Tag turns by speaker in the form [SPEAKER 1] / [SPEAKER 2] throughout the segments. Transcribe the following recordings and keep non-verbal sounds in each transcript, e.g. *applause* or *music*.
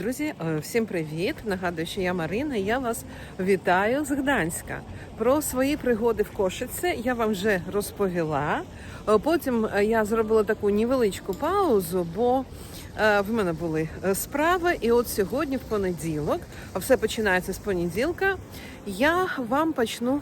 [SPEAKER 1] Друзі, е, всім привіт! Нагадую, що я Марина. Я вас вітаю з Гданська. Про свої пригоди в Кошице я вам вже розповіла. Е, Потім е, я зробила таку невеличку паузу, бо в мене були справи. І от сьогодні, в понеділок, а все починається з понеділка. Я вам почну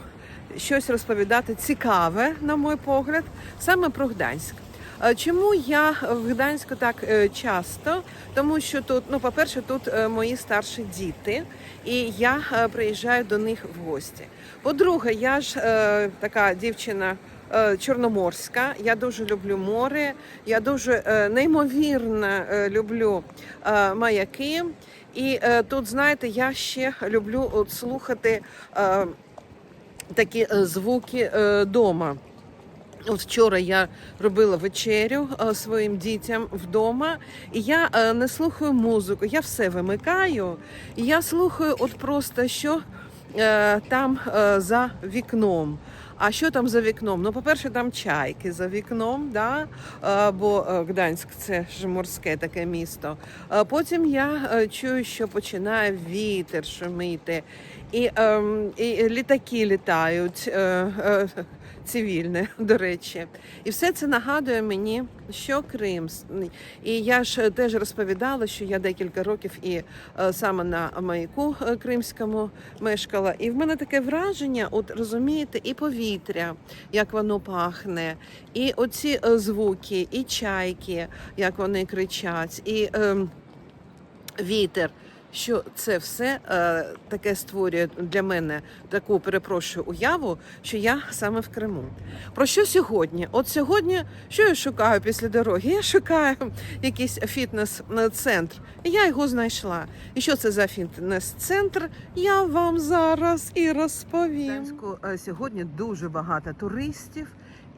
[SPEAKER 1] щось розповідати цікаве, на мій погляд, саме про Гданськ. Е, Чому я в Гданську так е, часто? Тому що тут, ну, по-перше, тут е, мої старші діти, і я приїжджаю до них в гості. По-друге, я ж така дівчина. Чорноморська, я дуже люблю море, я дуже неймовірно люблю маяки. І тут, знаєте, я ще люблю от слухати такі звуки дома. От вчора я робила вечерю е, своїм дітям вдома, і я е, не слухаю музику, я все вимикаю, і я слухаю от просто що е, там за вікном. А що там за вікном? Ну, по-перше, там чайки за вікном, да? бо е, Гданськ це ж морське таке місто. Потім я е, чую, що починає вітер шуміти, і, ем, і літаки літають. е, цивільне, *laughs* до речі. І все це нагадує мені, що Крим. І я ж теж розповідала, що я декілька років і саме на маяку кримському мешкала. І в мене таке враження, от розумієте, і повітря, як воно пахне, і оці е, звуки, і чайки, як вони кричать, і е, вітер. Що це все е, таке створює для мене таку перепрошую уяву, що я саме в Криму. Про що сьогодні? От сьогодні, що я шукаю після дороги? Я шукаю якийсь фітнес-центр. І я його знайшла. І що це за фітнес-центр? Я вам зараз і розповім. е, Сьогодні дуже багато туристів.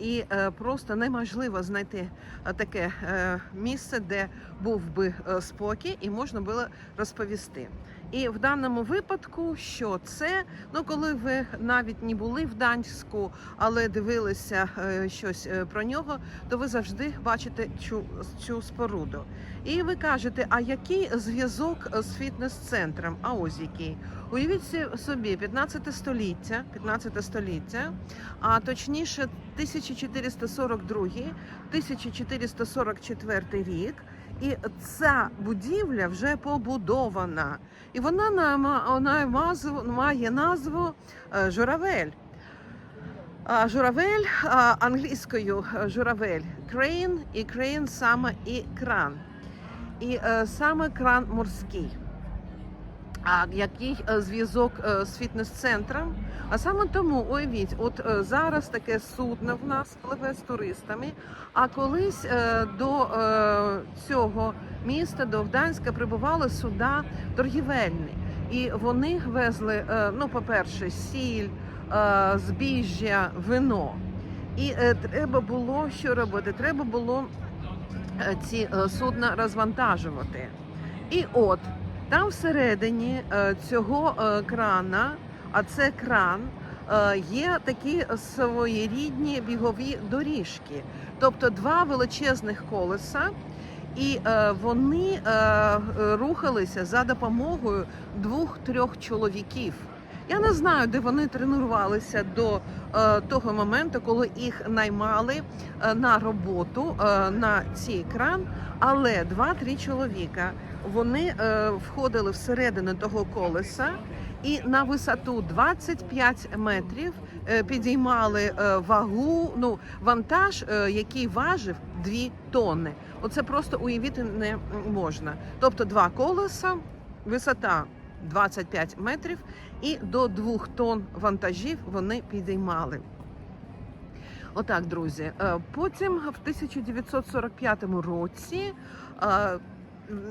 [SPEAKER 1] І е, просто неможливо знайти е, таке е, місце, де був би спокій, і можна було розповісти. І в даному випадку, що це, ну коли ви навіть не були в Данську, але дивилися е, щось е, про нього, то ви завжди бачите цю, цю споруду. І ви кажете, а який зв'язок з фітнес-центром? А ось який. Уявіть собі, 15 століття, 15 століття, а точніше 1442 1444 рік. І ця будівля вже побудована. І вона на- вона має назву е, Журавель. Журавель англійською е, журавель крейн і крейн саме і кран. І е, саме кран морський. А який е, зв'язок е, з фітнес-центром? А саме тому уявіть, от е, зараз таке судно в нас пливе з туристами. А колись до цього міста, до Гданська, прибували суда торгівельні. І вони везли, ну, по-перше, сіль, збіжжя, вино. І треба було що робити? Треба було ці судна розвантажувати. І от там всередині е, цього е, крана, а це кран, е, є такі своєрідні бігові доріжки, тобто два величезних колеса. І вони рухалися за допомогою двох-трьох чоловіків. Я не знаю, де вони тренувалися до е, того моменту, коли їх наймали е, на роботу е, на цей кран, але два-три чоловіка вони е, входили всередину того колеса і на висоту 25 метрів е, підіймали е, вагу, ну вантаж, е, який важив 2 тонни. Оце просто уявити не можна. Тобто два колеса, висота 25 метрів, і до 2 тонн вантажів вони підіймали. Отак, друзі. Е, Потім в 1945 році. е,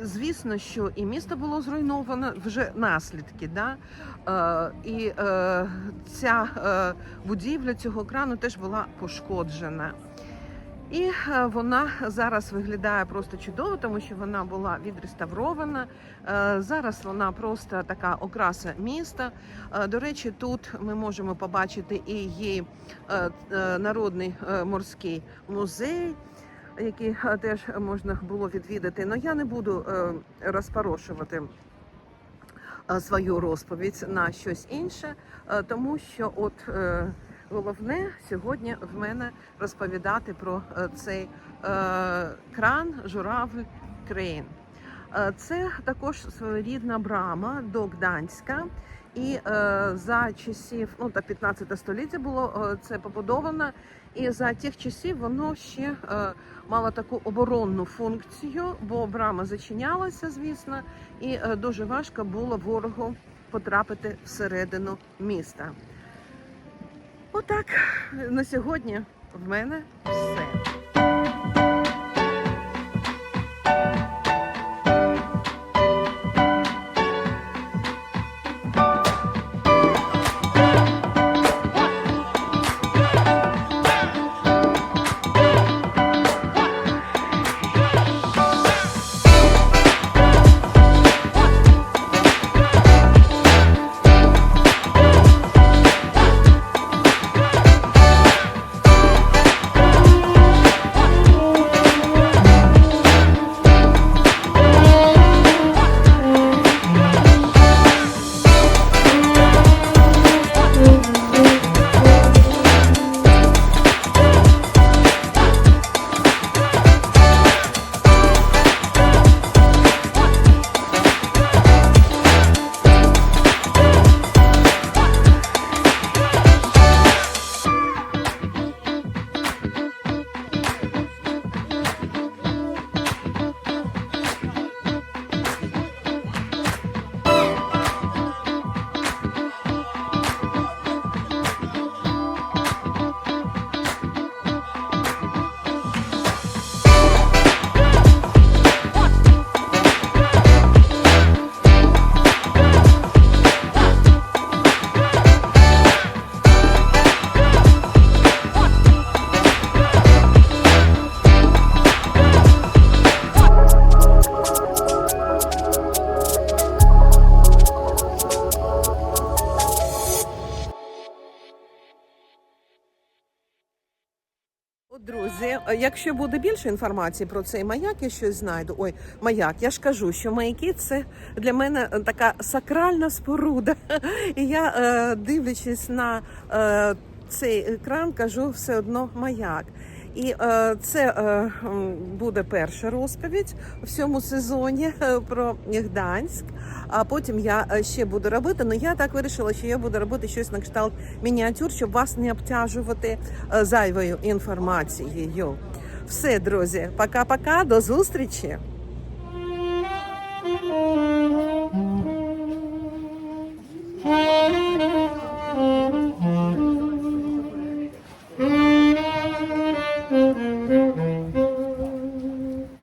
[SPEAKER 1] Звісно, що і місто було зруйновано вже наслідки. Да? Е, і ця будівля цього крану теж була пошкоджена. І е, вона зараз виглядає просто чудово, тому що вона була відреставрована. Е, Зараз вона просто така окраса міста. Е, До речі, тут ми можемо побачити і її народний морський музей. які е, теж можна було відвідати. Але я не буду розпорошувати свою розповідь на щось інше, тому що от головне сьогодні в мене розповідати про е, цей е, кран журавль Крейн. Е, Це також своєрідна брама до Гданська. І за часів, ну та 15 століття було це побудовано, і за тих часів воно ще мало таку оборонну функцію, бо брама зачинялася, звісно, і дуже важко було ворогу потрапити всередину міста. Отак на сьогодні в мене все. Якщо буде більше інформації про цей маяк, я щось знайду. Ой, маяк, я ж кажу, що маяки це для мене е, така сакральна споруда. *laughs* І я, е, дивлячись на е, цей екран, кажу все одно маяк. І е, це е, буде перша розповідь в цьому сезоні е, про Гданськ. А потім я ще буду робити. Ну я так вирішила, що я буду робити щось на кшталт мініатюр, щоб вас не обтяжувати зайвою інформацією. Все, друзі, пока-пока, до зустрічі. Hey!